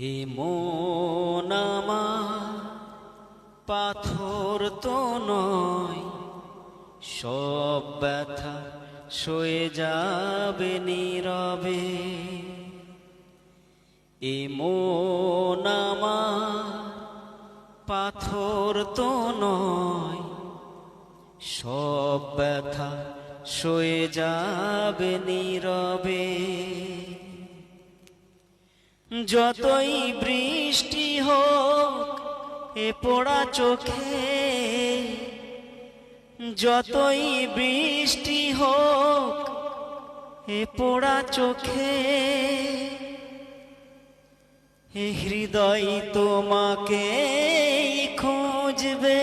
হে পাথর তো নয়, সব ব্যথা সয়ে যাবে নীরবে। এ মোনামা পাথর তো নয়, সব ব্যথা সয়ে যাবে নীরবে। যতই বৃষ্টি হোক, এ পোড়া চোখে। যতই বৃষ্টি হোক, এ পোড়া চোখে। এ হৃদয় তোমাকে খুঁজবে।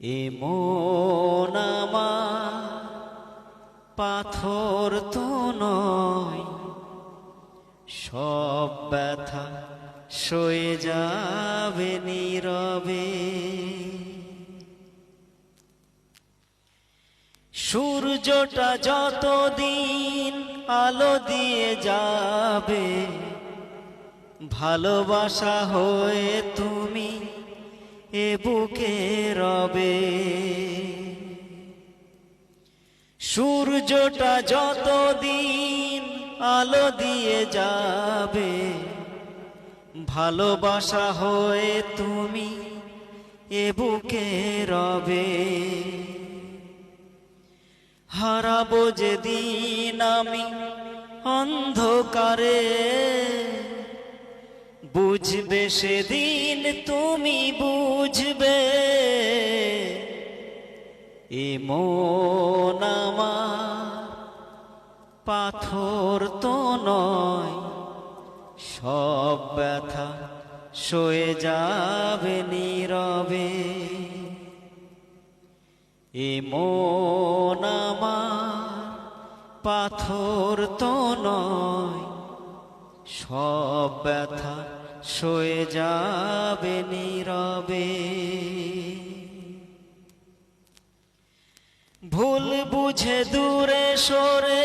এ মন পাথর তো নয় সব ব্যথা সয়ে যাবে নীরবে। সূর্যটা যতদিন আলো দিয়ে যাবে, ভালোবাসা হয়ে তুমি এ বুকে রবে। সূর্যটা যতদিন আলো দিয়ে যাবে। ভালোবাসা হয়ে তুমি এ বুকে রবে। হারাবো যেদিন আমি অন্ধকারে। বুঝবে সেদিন তুমি বুঝবে। এ মন পাথর তো নয়, সব ব্যথা সয়ে যাবে নীরবে। এ মন আমার পাথর তো নয়, সব ব্যথা সয়ে যাবে নীরবে। ভুল বুঝে দূরে সরে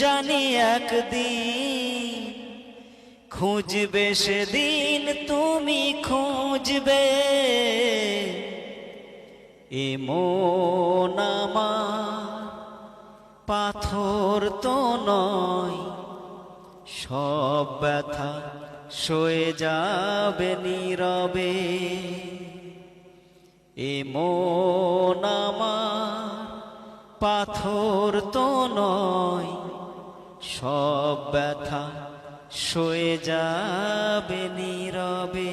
জানি একদিন খুঁজবে সেদিন, তুমি খুঁজবে। এ মন আমার পাথর তো নয়, সব ব্যথা সয়ে যাবে নীরবে। এ মন আমার পাথর তো নয় সব ব্যথা সয়ে যাবে নীরবে।